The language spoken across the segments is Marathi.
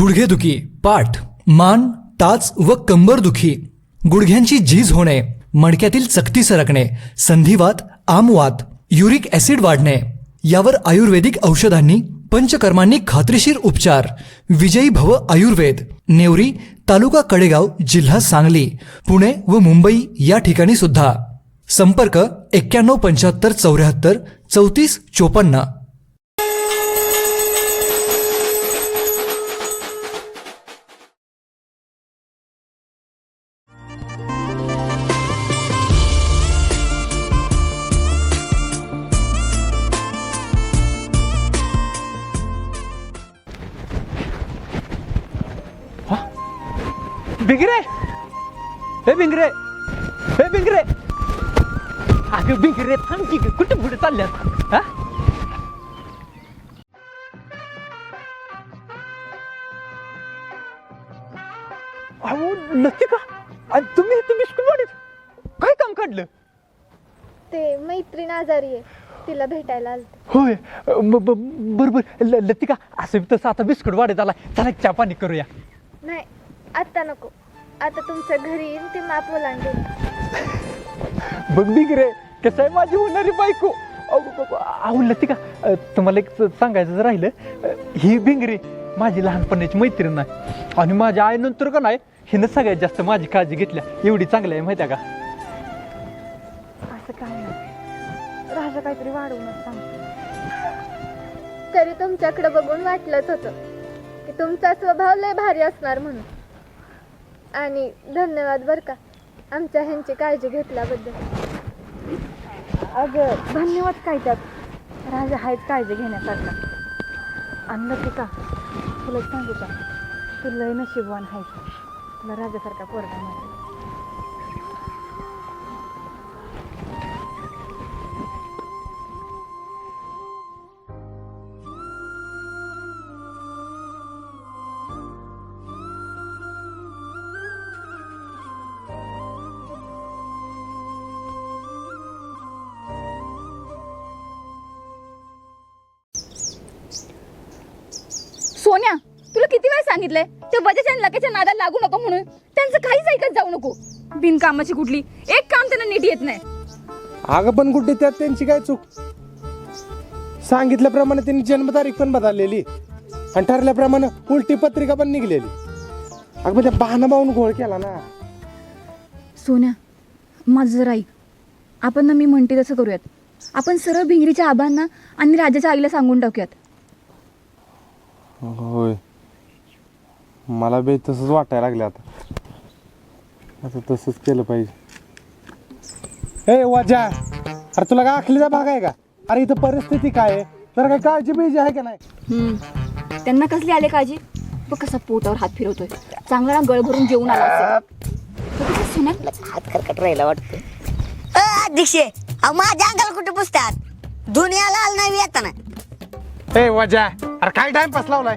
गुडघेदुखी पाठ मान टाच व कंबरदुखी गुडघ्यांची झीज होणे मणक्यातील चकती सरकणे संधिवात आमवात युरिक ॲसिड वाढणे. यावर आयुर्वेदिक औषधांनी पंचकर्मांनी खात्रीशीर उपचार. विजयी भव आयुर्वेद. नेवरी तालुका कडेगाव जिल्हा सांगली पुणे व मुंबई या ठिकाणी सुद्धा संपर्क एक्क्याण्णव पंच्याहत्तर चौऱ्याहत्तर चौतीस चोपन्न. भिंगरे. हे भिंगरे. हे भिंगरे. अगं भिंगरे थांब की. कुठे पुढे चालल्यात? हा? अहो नसते का? आणि तुम्ही तुम्ही स्कूल वाढीत काय काम काढलं? ते मैत्रीण आजारी आहे. तिला भेटायला आलते. होय. ब- ब- बरं बरं ल- लतिका असं तसं आता बिस्कुट वाढत आला चला चहा पाणी करूया. नाही आत्ता नको. आता तुमच्या घरी येईन ते माप ओलांडून. बघ भिंगरे कसं आहे माझी होणारी बायको? अहो लतिका अ, तुम्हाला एक सांगायचं जर राहिलं ही भिंगरी माझी लहानपणाची मैत्रीण आहे आणि माझ्या आईनंतर का नाही हिनं सगळ्यात जास्त माझी काळजी घेतल्या. एवढी चांगली आहे माहिती का? असं काय राजा काहीतरी वाढवूनच सांगतो तरी तुमच्याकडे बघून वाटलंच होतं की तुमचा स्वभाव लय भारी असणार म्हणून. आणि धन्यवाद बरं का आमच्या ह्यांची काळजी घेतल्याबद्दल. अगं धन्यवाद काय त्यात? राजा आहेत काळजी घेण्यासारखा. आणि का तुला सांगू का? तू लय नशिबवान आहेस तुला राजासारखा पोरगा मिळाला सांगितलंय ते वजाच्या आणि नादाला लागू नको म्हणून. त्यांचं काहीच ऐकत जाऊ नको. बिनकामाची कुठली एक काम त्यांना नीट येत नाही. अगं पण कुठे त्यात त्यांची काय चूक? सांगितल्याप्रमाणे त्यांनी जन्मतारीख पण बदललेली. आणि ठरल्याप्रमाणे उलटी पत्रिका पण निघलेली. अगं म्हणजे बहाणा बाहून घोळ केला ना. सोन्या माझं जरा ऐक. आपण ना मी म्हणते तसं करूयात. आपण सरळ भिंगरीच्या आबांना आणि राजाच्या आईला सांगून टाकूयात. होय. मला बी तसंच वाटायला लागलं आता. आता तसंच केलं पाहिजे. ए वाजा. अरे तुला काय आखलीचा भाग आहे का? अरे इथं परिस्थिती काय आहे? जरा काय काळजी बिळजी आहे का नाही? हम्म. त्यांना कसली आले काळजी? बघ कसा पोटावर हात फिरवतोय. चांगला ना गळ भरून जेवून आला हात खरकट राहिला वाटतं. अ, दीक्षे माझ्या अंगाला कुठे पुसतात? दुनियाला आलं नाही येताना. ए वाजा. अरे काय टाइमपास लावलाय?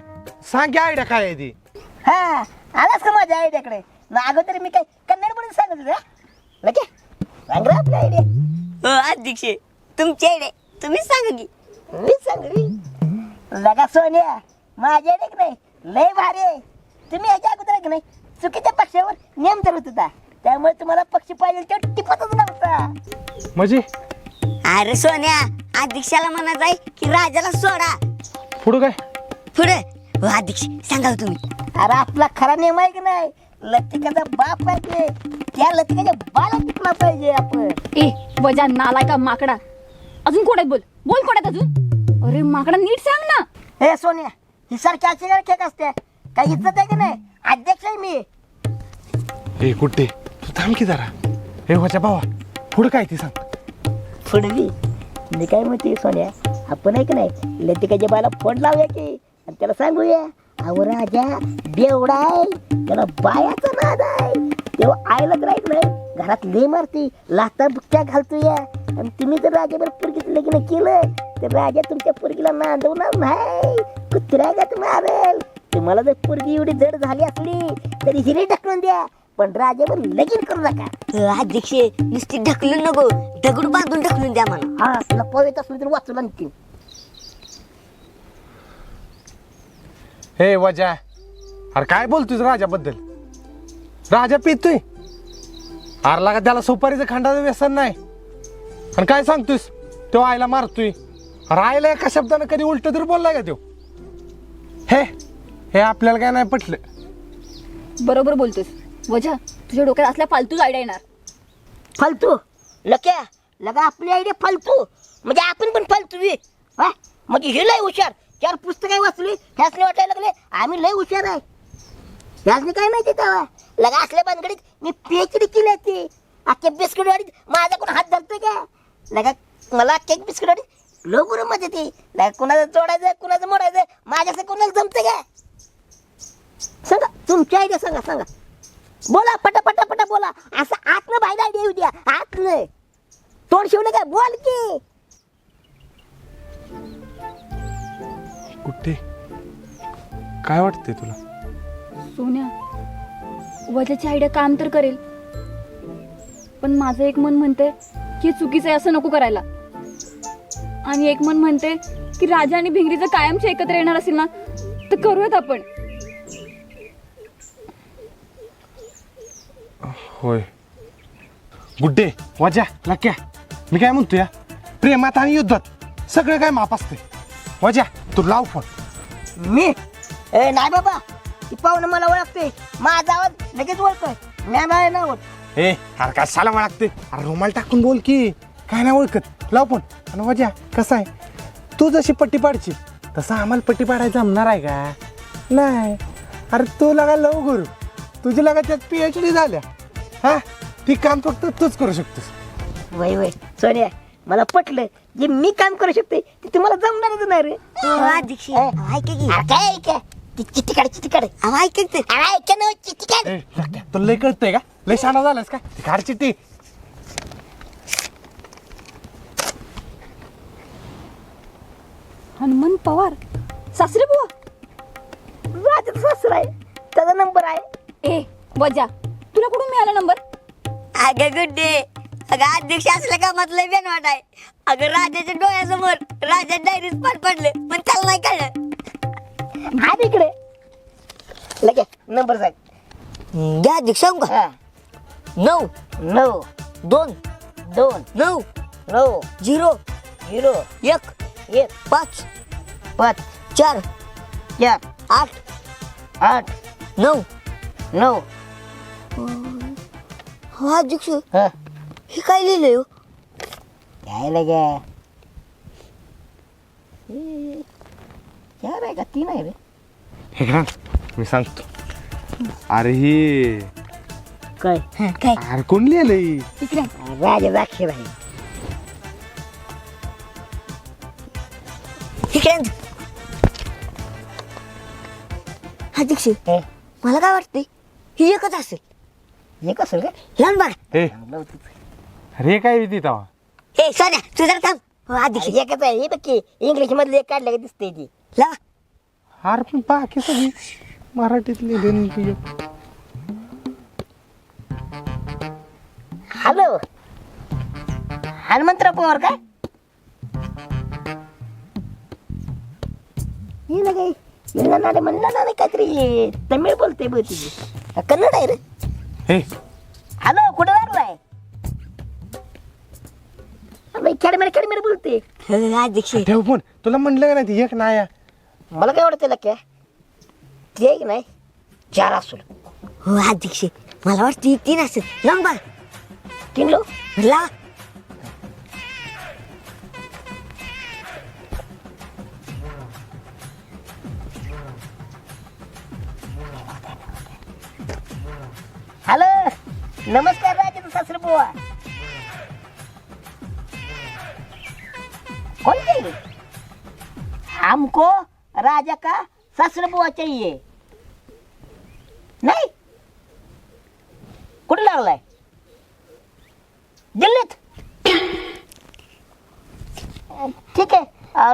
सांग आयडिया काय आहे ती? हा आलास का माझ्या आयडियाकडे? ना अगोदर मी काय कन्नड म्हणून सांगत होते लगे? सांग रे आपल्या आयडिया अध्यक्ष तुमची आयडिया तुम्हीच सांगा की. मी सांग लगा सोनिया माझी आयडिया की नाही? लय भारी आहे. तुम्ही ह्याच्या अगोदर की नाही चुकीच्या पक्षावर नियम धरत होता. त्यामुळे तुम्हाला पक्ष पाहिजे तेव्हा टिपतच नव्हता. म्हणजे? अरे सोन्या अध्यक्षाला म्हणायचं आहे की राजाला सोडा. पुढं काय? पुढे? हो अध्यक्ष सांगा हो तुम्ही. अरे आपला खरा नियम आहे की नाही? लतिकाचा बाप आहे ते. त्या लतिकाच्या बाला टिकला पाहिजे आपण. ए वजा नालाय का माकडा? अजून कोण आहेत? बोल. बोल कोण आहेत अजून? अरे माकडा नीट सांग ना. हे सोन्या ही सारखी आजची खेक असते. काही इज्जत आहे की नाही? अध्यक्ष आहे मी. ए कुठे? तू थांब की जरा. ए वाजा भावा पुढं काय ती सांग. फुडवी मी. काय म्हणते सोन्या? आपण आहे की नाही? लतिकाच्या बाला फोन लावूया की? आणि त्याला सांगूया अहो राजा बेवडा आहे त्याला बायाचा नाद आहे. तेव्हा तर ऐक नाही. घरात ले मारती लाता बुक्क्या घालतोया. आणि तुम्ही जर राजावर पोरगीचं लग्न केलं तर राजा तुमच्या पोरगीला नांदवणार नाही. कुत्र्यागत मारेल. तुम्हाला जर पोरगी एवढी जड झाली असली तरी हिरे ढकलून द्या. पण राजावर लगीन करू नका. अध्यक्ष नुसती ढकलून नको. दगड बांधून ढकलून द्या मला. हा तुला पळत असलं तर वाचून आणखी हे वाजा. अरे काय बोलतोस राजाबद्दल? राजा पितोय. अरे लागा त्याला सुपारीचं खंडाचं व्यसन नाही. आणि काय सांगतोस तो आईला मारतोय. आईला एका शब्दानं कधी उलट तरी बोललाय का तो? हे हे आपल्याला काय नाही पटलं. बरोबर बोलतोस वजा तुझ्या डोक्यात असल्या फालतूच आयडिया येणार. फालतू? लक्या लगा आपली आयडिया फालतू. म्हणजे आपण पण फालतू बी. हा? म्हणजे हे लय हुशार. चार पुस्तके वाचली ह्यासने वाटायला लागले आम्ही लय हुशार आहे. ह्यासने काय माहिती तेव्हा? लगा असल्या बांधकडीत मी पीएचडी केली होती अख्ख्या बिस्किट वाडीत माझा कोण हात धरतोय का? लगा मला अख्ख्या बिस्किट वाडीत लो गुरु मध्ये ती लगा कुणाचं जोडायचं कुणाचं मोडायचं माझ्याचं कोणाला जमतं का? सांगा तुमची आयडिया सांगा सांगा. बोला पटा पटा पटा बोला. असं आतनं बाहेर आयडिया येऊ द्या. आतनं. तोंड शिवलं काय बोल की. कुठे? काय वाटतंय तुला? सोन्या वजाची आयडिया काम तर करेल. पण माझं एक मन म्हणते की चुकीचं आहे असं नको करायला. आणि एक मन म्हणते की राजा आणि भिंगरीचं कायमचे एकत्र येणार असेल ना तर करूयात आपण. होय. गुड्डे वजा लक्या मी काय म्हणतो या प्रेमात आणि युद्धात सगळं काय माप असते वजा तू लाव फोन. मी? ए नाही बाबा. ती पाहुणं मला ओळखते. माझा आवाज लगेच ओळखतोय. मी नाही ना ओळख ए अरे साला लागते अरे रुमाल टाकून बोल की. काय नाही ओळखत. लाव फोन. आणि वजा कसं आहे? तू जशी पट्टी पाडची तसं आम्हाला पट्टी पाडायला जमणार आहे का? नाही. अरे तू लगा लव गुरु. तुझी लगा त्यात पी एच डी झाल्या. हा? ती काम फक्त तूच करू शकतोस. वय वय. सोन्या मला पटलं. जे मी काम करू शकते ते तुम्हाला जमणारच नाही रे. चिट्टी चिट्टी चिट्टी तुला लय कळतंय का लय शाणा झालास का काढ चिठ्ठी हनुमंत पवार सासरे बुवा राजाचा सासरा आहे त्याचा नंबर आहे ए वजा तुला कुठून मिळाला नंबर अगं गुड्डे अगं अध्यक्ष असल्या कामात लय बेनवाट आहे अगं राजाच्या डोळ्यासमोर राजा डायरीच पाठ पडले पण त्याला नाही कळलं. हा इकडे. लगे नंबर सांग. द्या अध्यक्ष सांगू का नऊ. नऊ. दोन. दोन. नऊ. नऊ. झिरो. झिरो. एक. एक. पाच. पाच. चार. चार. आठ. आठ. नऊ. नऊ. हा अध्यक्ष. हा हे काय लिहिलंय हो? यायला गे चार आहे का? तीन आहे रे. हे घ्या मी सांगतो. अरे ही. काय? हा, काय? अरे कोण लिहिलंय इकडे राजा दाखल आहे इकडे आण. अध्यक्ष हे, मला काय वाटतंय ही एकच असेल. हे कसं काय लावून बघा. अरे काय विधी तवा ए सोन्या तू जरा थांब. हो, अध्यक्ष एकच आहे हे बघ की इंग्लिश मधले एक काढलं का दिसते ती. लावा अरे पण बाकी सगळी मराठीत लिहिले हॅलो. हनुमंतराव पवार काय? हे लगे म्हणलं म्हणलं ना काहीतरी. तमिळ बोलते बघ तुझी कन्नड आहे रे. हे खेडमेर खेडमेर बोलते. हो, अध्यक्ष ठेव फोन. तुला म्हणलं का नाही ती? एक नाया मला काय वाटतं लक्या ते एक नाही चार असू हो अध्यक्ष मला वाटतं ही तीन असेल. लावून बघा. तीन लो लावा. हॅलो. नमस्कार राजेंद्र सासरे बुवा. कौन चाहिए हमको राजा का सासरे बुवा चाहिए। नहीं? कुठे लागलाय? दिल्लीत. ठीक आहे.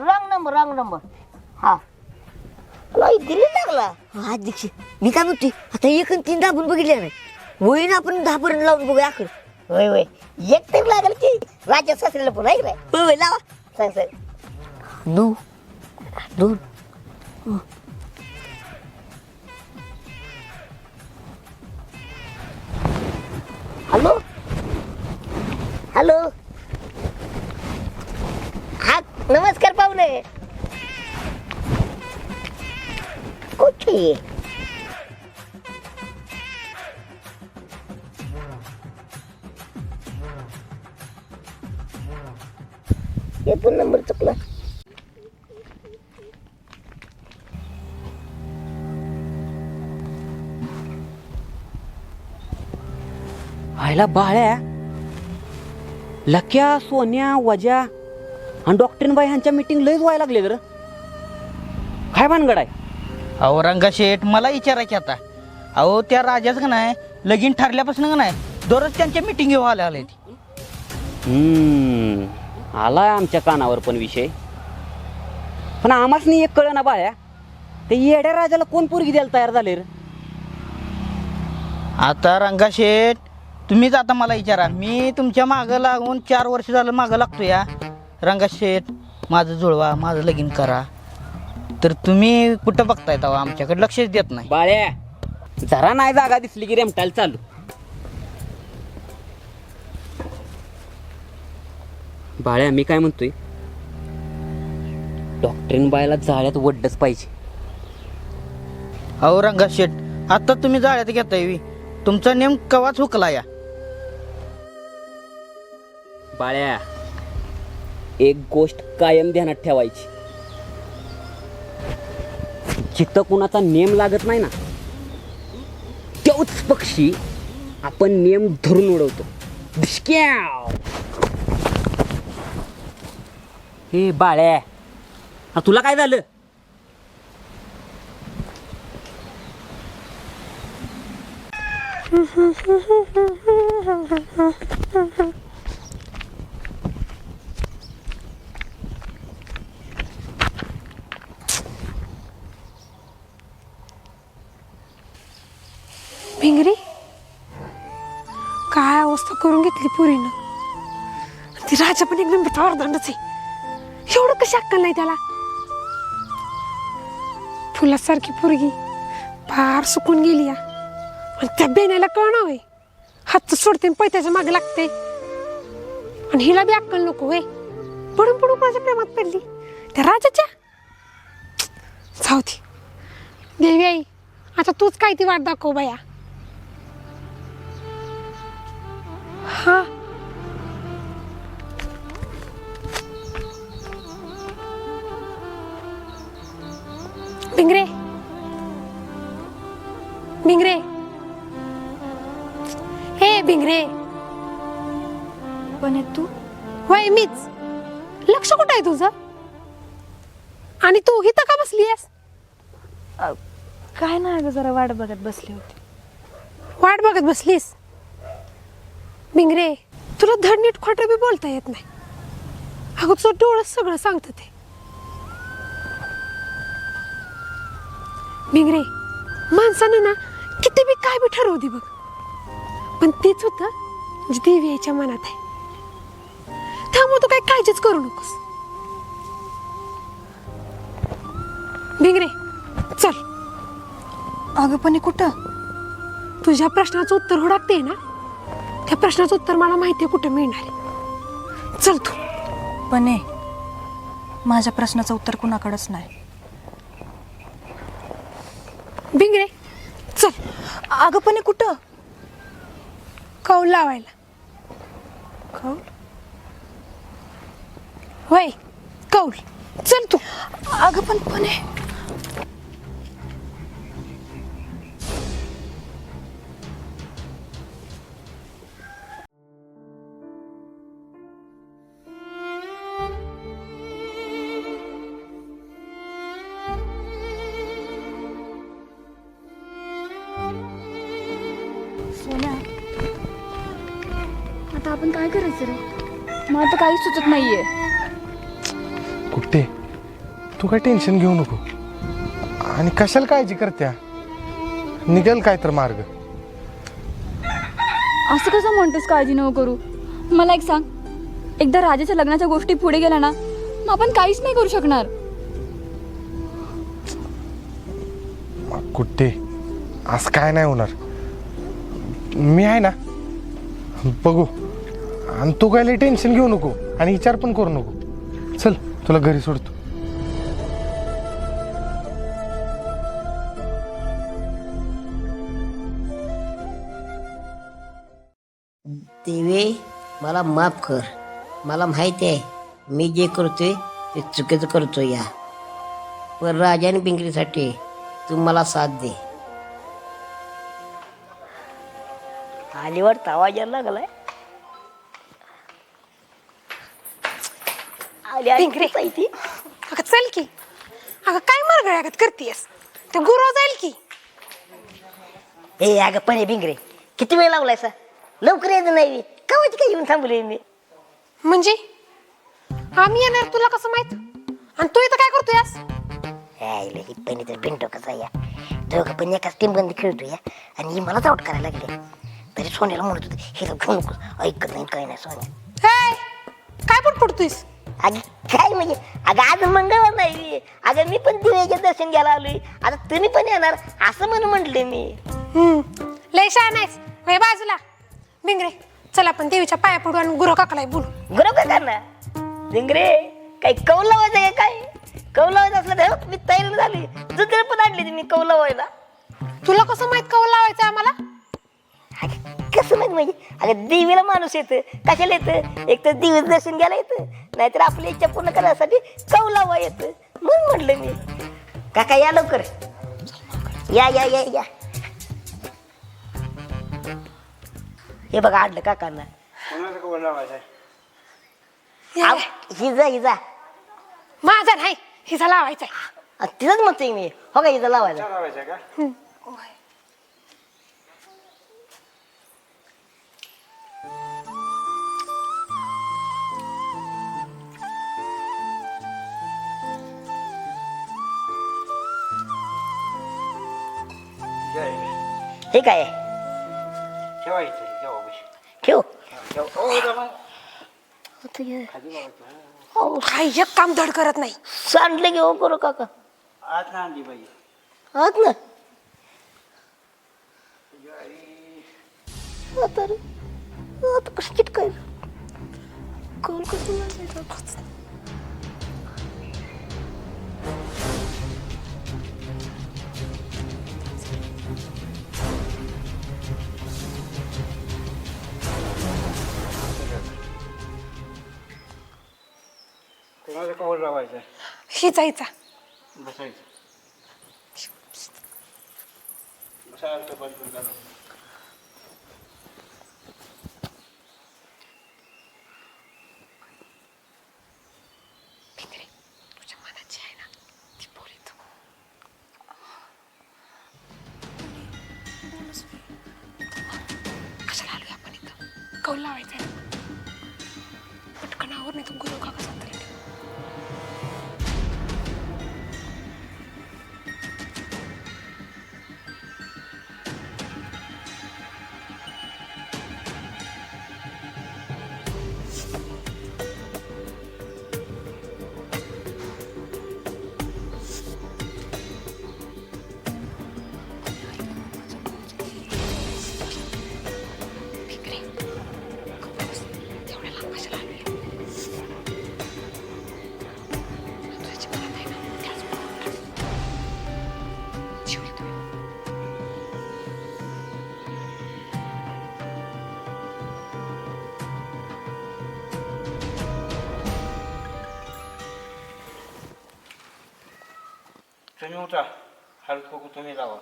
रॉंग नंबर रॉंग नंबर हा. नाही दिल्लीत लागला. हो, अध्यक्ष मी काय म्हणतोय आता एक आणि तीन दाबून बघितले नाही. होईन आपण दहा पर्यंत लावून बघूया आकडे. होय होय एक तर लागेल की? राजा ऐक होय होय लावा. Tansel. Nu. Nu. Hello hello हा नमस्कार पाहुणे कुठे हे पण नंबर चुकला. व्हायला बाळ्या. लक्या सोन्या वजा आणि डॉक्टर बाई ह्यांच्या मीटिंग लयच व्हायला लागले तर काय भानगड आहे? अहो रंगा शेठ मला विचारायचे आता. अहो त्या राजाच का नाही लगीन ठरल्यापासून का नाही दररोज त्यांच्या मिटिंग व्हायला आले हम्म, आलाय आमच्या कानावर पण विषय. पण नाही एक कळ ना बाळ्या ते येड्या राजाला कोण पोरगी द्यायला तयार झाले रे? आता रंगा शेठ तुम्हीच आता मला विचारा. मी तुमच्या मागं लागून चार वर्ष झालं मागं लागतो या. रंगा शेठ माझं जुळवा माझं लगीन करा. तर तुम्ही कुठं बघताय तेव्हा? आमच्याकडे लक्षच देत नाही. बाळ्या जरा नाही जागा दिसली की रेमटायला चालू. बाळ्या मी काय म्हणतोय? डॉक्टरीन बायला जाळ्यात वड्डच पाहिजे. अहो रंगा शेठ आता तुम्ही जाळ्यात घेताय वी. तुमचा नेम कवाच हुकला या? बाळ्या एक गोष्ट कायम ध्यानात ठेवायची. जिथं कुणाचा नेम लागत नाही ना तोच पक्षी आपण नेम धरून उडवतो. हे बाळ्या आ, तुला काय झालं? भिंगरी? काय अवस्था करून घेतली पुरीनं? ती राजा पण एकदम बेतावरदांडच आहे. एवढं कशी अक्कल नाही त्याला? फुलासारखी पोरगी फार सुकून गेली या. आणि त्या बेण्याला कळणं होय. हात सोडते पैत्याच्या मागे लागते. आणि हिला बी अक्कल नको होय. पडून पडून माझ्या प्रेमात पडली. त्या राजाच्या? जाऊ दे देवी आई आता तूच काय ती वाट दाखव बाया. हा? भिंगरे भिंगरे हे भिंगरे पण तू? होय मीच. लक्ष कुठं आहे तुझं? आणि तू इथं का बसली आहेस? काय नाही ग जरा वाट बघत बसली होती. वाट बघत बसलीस? भिंगरे तुला धड नीट खोटं बी बोलता येत नाही. अगं तुझं डोळं सगळं सांगतं ते. भिंगरे माणसानं ना किती बी काय बी ठरवू दे बघ. पण तेच होतं जे देवी याच्या मनात आहे. त्यामुळे तू काही काळजीच करू नकोस. भिंगरे चल. अगं पण हे कुठं? तुझ्या प्रश्नाचं उत्तर हुडाकते ना? त्या प्रश्नाचं उत्तर मला माहिती आहे कुठं मिळणार आहे. चल तू. पण ए माझ्या प्रश्नाचं उत्तर कुणाकडेच नाही. भिंगरे चल. अगं पण हे कुठं? कौल लावायला. कौल? होय कौल. चल तू. अगं पण पण हे आता आपण काय करायचं रे? मला तर काहीच सुचत नाहीये. कुठे? तू काय टेन्शन घेऊ नको. आणि कशाला काळजी करत्या? निघेल काय तर मार्ग. असं कसं म्हणतेस काळजी नको करू? मला एक सांग. एकदा राजाच्या लग्नाच्या गोष्टी पुढे गेल्या ना मग आपण काहीच नाही करू शकणार. कुठे? असं काय नाही होणार. मी आहे ना. बघू. आणि तू काय लई टेन्शन घेऊ नको आणि विचार पण करू नको. चल तुला घरी सोडतो. देवी मला माफ कर. मला माहिती आहे मी जे करतोय ते चुकीचं करतोय या. पण राजा आणि पिंगरीसाठी तू मला साथ दे. आलीवर यायला लागलाय. आली आली पिंगरे. आहे ती? अगं चल की. अगं काय मरगळ्यागत करतीयस. ते गुरव जाईल की. ए अगं पण भिंगरे किती वेळ लावलाय सा लवकर यायचं नाही. कवाची काय येऊन थांबले मी? म्हणजे? आम्ही येणार तुला कसं माहीत? आणि तू इथं काय करतोयस? यायला ही पण तर पिंटो कसा या? दोघं पण एकाच टीम बंद खेळतो या. आणि ही मलाच आउट करायला लागले. तरी सोन्याला म्हणत होते हे तर घेऊ नको. ऐकत नाही काय नाही सोन्या. हे काय पण पडतोयस? अगं काय म्हणजे? अगं आज मंगळवार नाही. अगं मी पण दिव्याचे दर्शन घ्यायला आलोय. आता तुम्ही पण येणार असं म्हणून म्हटले मी. लय नाहीस वय बाजूला. बिंगरे चल आपण देवीच्या पाया पडू आणि गुरव काकाला बोलू. गुरु काय करणार भिंगरे काही कौल लावायचं का काय? कौल लावायचं असलं तर हो, मी तयार झाली. दुसरं पण आणली मी कौल लावायला तुला कसं माहीत कवल लावायचं आम्हाला? अगं, कसं माहीत म्हणजे. अगं देवीला माणूस येतं. कशाला येतं? एक तर देवीचं दर्शन घ्यायला येतं. नाहीतर आपली इच्छा पूर्ण करण्यासाठी कौलावा येतं. म्हणून म्हटलं मी. काका या लवकर. या या या या. हे बघा आणलं काकांना. आव, हिजा हिजा. माझा नाही. हिचा लावायचा तिथंच म्हणतोय मी. हो का हिजा लावायला? हे काय आहे? ठेव काय एक काम धड करत नाही. सांडलं घेऊ करू काका. आत ना आता रे. आता कसं कसं लागायचं? हिचा हिचा भिंगरे, तुम्ही उठा. हळद कुकू तुम्ही लावा.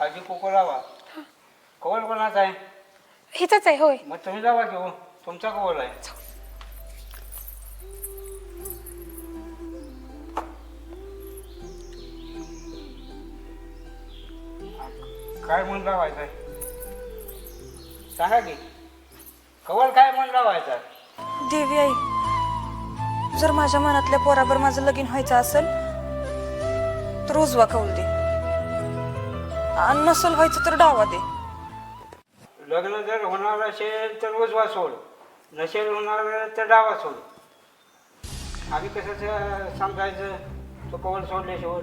हळदी कुकू लावा. कवल कोणाचा आहे? हिचाच आहे होय. मग तुम्ही लावा घेऊ तुमचा कवल आहे. काय म्हणून लावायचं आहे सांगा की. कवल काय म्हणून लावायचा? देवी आई जर माझ्या मनातल्या पोराबर माझं लगीन व्हायचं असेल तर उजवा कौल दे. आणि नसल व्हायचं तर डावा दे. लग्न जर होणार असेल तर उजवा सोड. नसेल होणार तर डावा सोड. आम्ही कसं ते सांगायचं तो कवल सोडल्याशिवाय